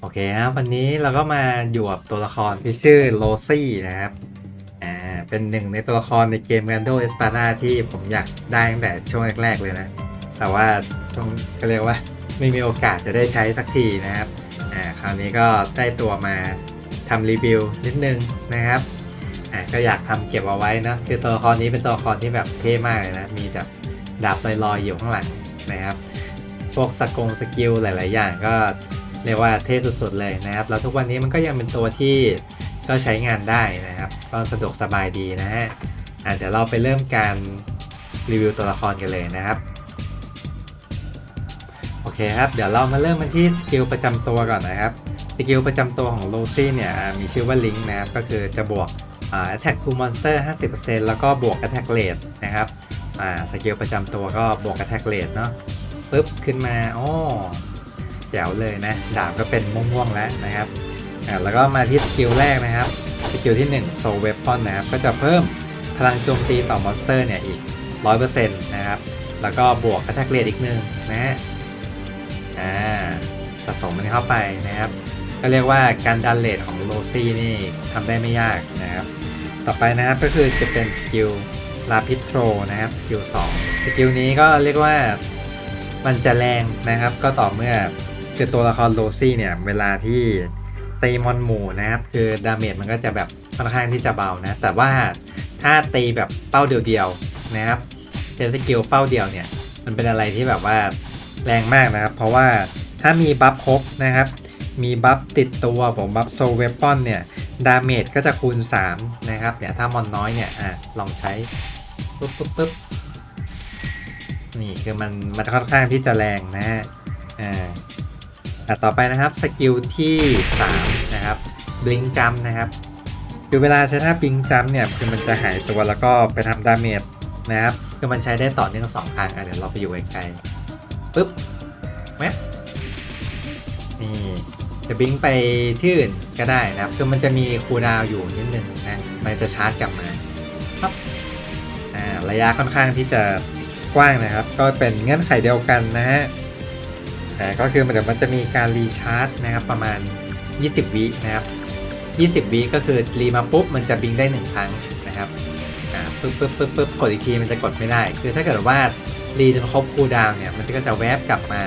โอเคครับวันนี้เราก็มาอยู่กับตัวละครที่ชื่อโรซี่นะครับอ่าเป็นหนึ่งในตัวละครในเกม g a n d o e s p a d a ที่ผมอยากได้ตั้งแต่ช่วงแรกๆเลยนะ แต่ว่าช่วงก็เรียกว่าไม่มีโอกาสจะได้ใช้สักทีนะครับอ่าคราวนี้ก็ได้ตัวมาทำรีวิวนิดนึงนะครับอ่าก็อยากทำเก็บเอาไว้นะคือตัวละครนี้เป็นตัวละครที่แบบเท่มากเลยนะมีแบบดาบลอยๆอยู่ข้างหลังนะครับพวกสกงสกิลหลาย ๆ อย่างก็ เรียกว่าเท่สุดๆเลยนะครับแล้วทุกวันนี้มันก็ยังเป็นตัวที่ก็ใช้งานได้นะครับก็สะดวกสบายดีนะฮะอะเดี๋ยวเราไปเริ่มการรีวิวตัวละครกันเลยนะครับโอเคครับเดี๋ยวเรามาเริ่มกันที่สกิลประจำตัวก่อนนะครับสกิลประจำตัวของโ o ซี่เนี่ยมีชื่อว่าลิงนะครับก็คือจะบวกอ่า attack to monster 50%แล้วก็บวก attack rate นะครับอ่าสกิลประจำตัวก็บวก attack rate เนาะปุ๊บขึ้นมาอ๋อ จ๋วเลยนะ ดาบก็เป็นม่วงๆแล้วนะครับแล้วก็มาที่สกิลแรกนะครับ สกิลที่1 Soul Weapon นะครับ ก็จะเพิ่มพลังโจมตีต่อมอนสเตอร์เนี่ยอีก 100%นะครับ แล้วก็บวก Attack Rate อีกหนึ่งนะฮะอ่าผสมมันเข้าไปนะครับ ก็เรียกว่าการดันเลทของโรซี่นี่ทำได้ไม่ยากนะครับ ต่อไปนะครับก็คือจะเป็นสกิลลาพิโตรนะครับ สกิล2สกิลนี้ก็เรียกว่ามันจะแรงนะครับ ก็ต่อเมื่อ คือตัวละครโรซี่เนี่ย เวลาที่ตีมอนหมู่นะครับ คือดาเมจมันก็จะแบบค่อนข้างที่จะเบานะ แต่ว่าถ้าตีแบบเป้าเดียวๆนะครับเจสกิลเป้าเดียวเนี่ย มันเป็นอะไรที่แบบว่าแรงมากนะครับ เพราะว่าถ้ามีบัฟครบนะครับ มีบัฟติดตัวผมบัฟโซเวปอนเนี่ย ดาเมจก็จะคูณ 3 นะครับเนี่ยถ้ามอนน้อยเนี่ยอะลองใช้ปุ๊บปุ๊บปุ๊บนี่คือมันมันค่อนข้างที่จะแรงนะฮะอ่า ต่อไปนะครับสกิลที่3นะครับบลิงจัมนะครับคือเวลาใช้ท่าบลิงจัมเนี่ยคือมันจะหายตัวแล้วก็ไปทำดาเมจนะครับคือมันใช้ได้ต่อเนื่องสองครั้งอะเดี๋ยวเราไปอยู่ไกลๆปุ๊บแวบนี่จะบิงไปที่อื่นก็ได้นะครับ คือมันจะมีคูลดาวอยู่นิดนึงนะมันจะชาร์จกลับมาปั๊บอ่าระยะค่อนข้างที่จะกว้างนะครับ ก็เป็นเงื่อนไขเดียวกันนะฮะ แต่ก็คือมันเดี๋ยวมันจะมีการรีชาร์จนะครับประมาณ 20 วินะครับ20 วิก็คือรีมาปุ๊บมันจะบิงได้ 1 ครั้งนะครับปึ๊บปึ๊บปึ๊บปึ๊บกดอีกทีมันจะกดไม่ได้ คือถ้าเกิดว่ารีจนครบคูลดาวน์เนี่ยมันก็จะแวบกลับมา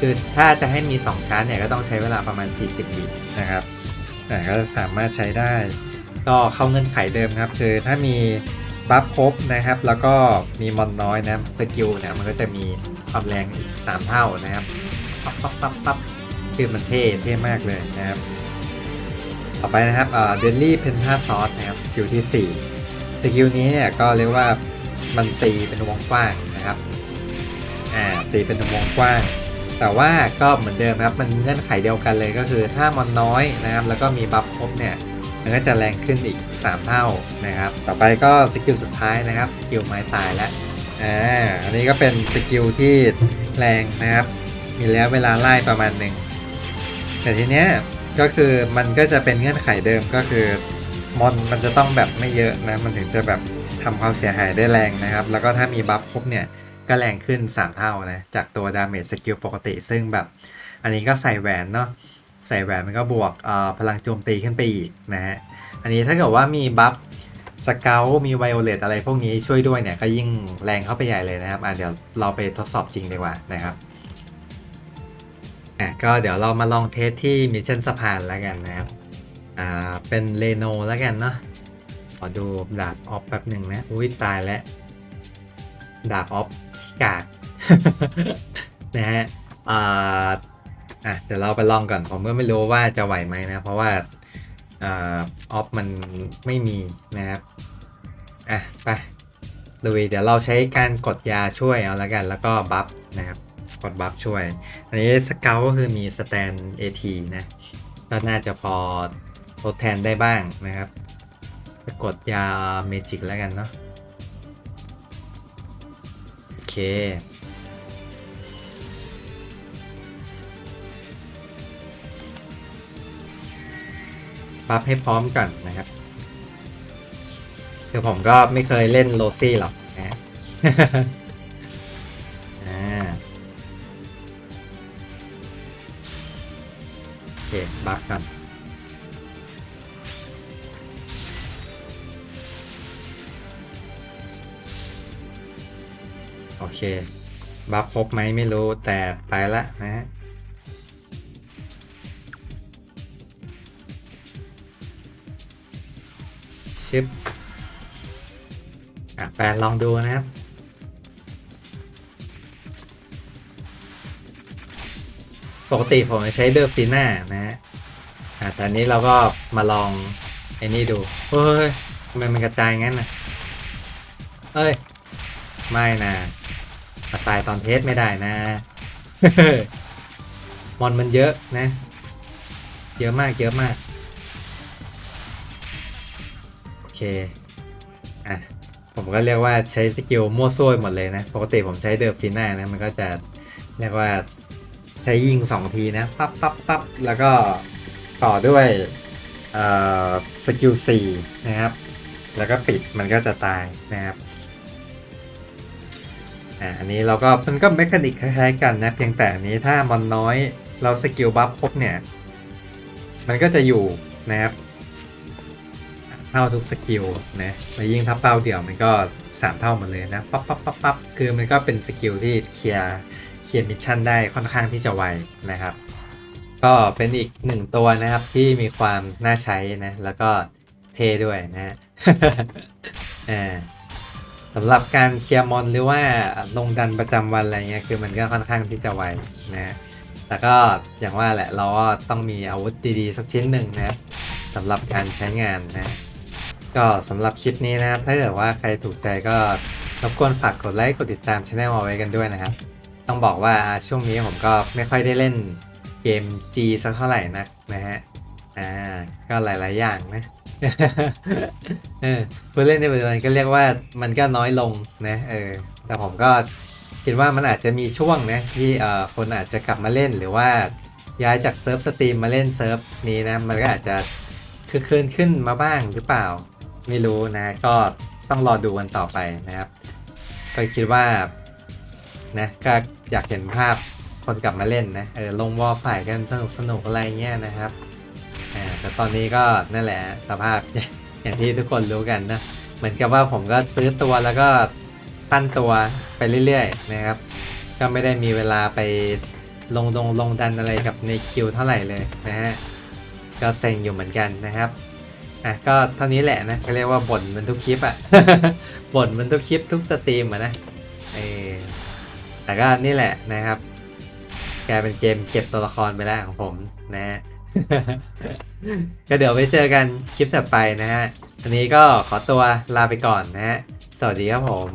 คือถ้าจะให้มี 2 ชาร์จเนี่ยก็ต้องใช้เวลาประมาณ 40 วินะครับก็สามารถใช้ได้ ก็เข้าเงื่อนไขเดิมครับ คือถ้ามีบัฟครบนะครับ แล้วก็มีมอนน้อยนะสกิลเนี่ยมันก็จะมี ความแรงอีกสามเท่านะครับปั๊บปั๊บปั๊บปั๊บคือมันเท่เท่มากเลยนะครับ ต่อไปนะครับเดนลี่เพนทาซอสนะครับสกิลที่ 4 สกิลนี้เนี่ยก็เรียกว่ามันตีเป็นวงกว้างนะครับอ่าตีเป็นวงกว้าง แต่ว่าก็เหมือนเดิมครับมันเงื่อนไขเดียวกันเลยก็คือถ้ามอนน้อยนะครับแล้วก็มีบัฟครบเนี่ยมันก็จะแรงขึ้นอีก 3 เท่านะครับ ต่อไปก็สกิลสุดท้ายนะครับ สกิลไม้ตายแล้ว อ่าอันนี้ก็เป็นสกิลที่แรงนะครับ มีแล้วเวลาไล่ประมาณหนึ่ง แต่ทีเนี้ยก็คือมันก็จะเป็นเงื่อนไขเดิมก็คือมอนมันจะต้องแบบไม่เยอะนะ มันถึงจะแบบทำความเสียหายได้แรงนะครับ แล้วก็ถ้ามีบัฟครบเนี่ยก็แรงขึ้น 3 เท่านะ จากตัวดาเมจสกิลปกติ ซึ่งแบบ อันนี้ก็ใส่แหวนเนาะใส่แหวนมันก็บวกพลังโจมตีขึ้นไปอีกนะฮะ อันนี้ถ้าเกิดว่ามีบัฟ สเกลมีไวโอเลตอะไรพวกนี้ช่วยด้วยเนี่ยก็ยิ่งแรงเข้าไปใหญ่เลยนะครับอะเดี๋ยวเราไปทดสอบจริงดีกว่านะครับอะก็เดี๋ยวเรามาลองเทสที่มิชชั่นสะพานแล้วกันนะครับอ่าเป็นเลโนแล้วกันเนาะขอดูดาบออฟแป๊บหนึ่งนะ อุ้ยตายแล้ว ดาบออฟชิกาดนะฮะอ่าอะเดี๋ยวเราไปลองก่อน ผมก็ไม่รู้ว่าจะไหวไหมนะ เพราะว่าออฟมันไม่มีนะครับ อะไปลุยเดี๋ยวเราใช้การกดยาช่วยเอาแล้วกัน แล้วก็บัฟนะครับ กดบัฟช่วย อันนี้สเกลก็คือมีสแตน AT นะก็น่าจะพอทดแทนได้บ้างนะครับจะกดยาเมจิกแล้วกันเนาะโอเคบัฟให้พร้อมก่อนนะครับ คือผมก็ไม่เคยเล่นโรซี่หรอกนะอ่าเคบัฟกันโอเค บัฟครบไหมไม่รู้แต่ไปละนะฮะชิป อะแปลลองดูนะครับ ปกติผมใช้เดอร์ฟิน่านะฮะอะแต่นี้เราก็มาลองไอ้นี่ดู เฮ้ยทำไมมันกระจายงั้นนะเอ้ย ไม่นะมาตายตอนเทสไม่ได้นะ มอนมันเยอะนะ เยอะมากเยอะมาก โอเค ผมก็เรียกว่าใช้สกิลมั่วซั่วหมดเลยนะ ปกติผมใช้เดอร์ฟิน่านะ มันก็จะเรียกว่าใช้ยิงสองทีนะ ปั๊บปั๊บปั๊บแล้วก็ต่อด้วยสกิลสี่นะครับ แล้วก็ปิดมันก็จะตายนะครับอันนี้เราก็มันก็เมคานิกคล้ายๆกันนะ เพียงแต่อันนี้ถ้ามอนน้อยเราสกิลบัฟครบเนี่ย มันก็จะอยู่นะครับ เท่าทุกสกิลนะแล้วยิ่งถ้าเป้าเดี่ยวมันก็สามเท่าหมดเลยนะปั๊บปั๊บปั๊บปั๊บคือมันก็เป็นสกิลที่เคลียร์เคลียร์มิชชั่นได้ค่อนข้างที่จะไวนะครับ ก็เป็นอีกหนึ่งตัวนะครับที่มีความน่าใช้นะ แล้วก็เท่ด้วยนะฮะสำหรับการเคลียร์มอนหรือว่าลงดันประจำวันอะไรเงี้ยคือมันก็ค่อนข้างที่จะไวนะแต่ก็อย่างว่าแหละเราก็ต้องมีอาวุธดีๆ สักชิ้นหนึ่งนะสำหรับการใช้งานนะ ก็สำหรับคลิปนี้นะครับ ถ้าเกิดว่าใครถูกใจก็รบกวนฝากกดไลค์กดติดตามช anel เอาไว้กันด้วยนะครับ ต้องบอกว่าช่วงนี้ผมก็ไม่ค่อยได้เล่นเกม G สักเท่าไหร่นักนะฮะอ่าก็หลาย ๆ อย่างนะเออผู้เล่นในปัจจุบันก็เรียกว่ามันก็น้อยลงนะเออแต่ผมก็คิดว่ามันอาจจะมีช่วงนะที่เอ่อคนอาจจะกลับมาเล่นหรือว่าย้ายจากเซิร์ฟสตรีมมาเล่นเซิร์ฟนี้นะมันก็อาจจะคือคืนขึ้นมาบ้างหรือเปล่า ไม่รู้นะ ก็ต้องรอดูกันต่อไปนะครับ ก็คิดว่านะก็อยากเห็นภาพคนกลับมาเล่นนะเออลงวอลฝ่ายกันสนุกสนุกอะไรเงี้ยนะครับอ่าแต่ตอนนี้ก็นั่นแหละสภาพอย่างที่ทุกคนรู้กันนะเหมือนกับว่าผมก็ซื้อตัวแล้วก็ปั้นตัวไปเรื่อยๆนะครับ ก็ไม่ได้มีเวลาไปลงลงลงดันอะไรกับในคิวเท่าไหร่เลยนะฮะก็เซ็งอยู่เหมือนกันนะครับ อะก็เท่านี้แหละนะก็เรียกว่าบ่นมันทุกคลิปอะบ่นมันทุกคลิปทุกสตรีมอะนะเออแต่ก็นี่แหละนะครับกลายเป็นเกมเก็บตัวละครไปแล้วของผมนะฮะก็เดี๋ยวไปเจอกันคลิปถัดไปนะฮะอันนี้ก็ขอตัวลาไปก่อนนะฮะสวัสดีครับผม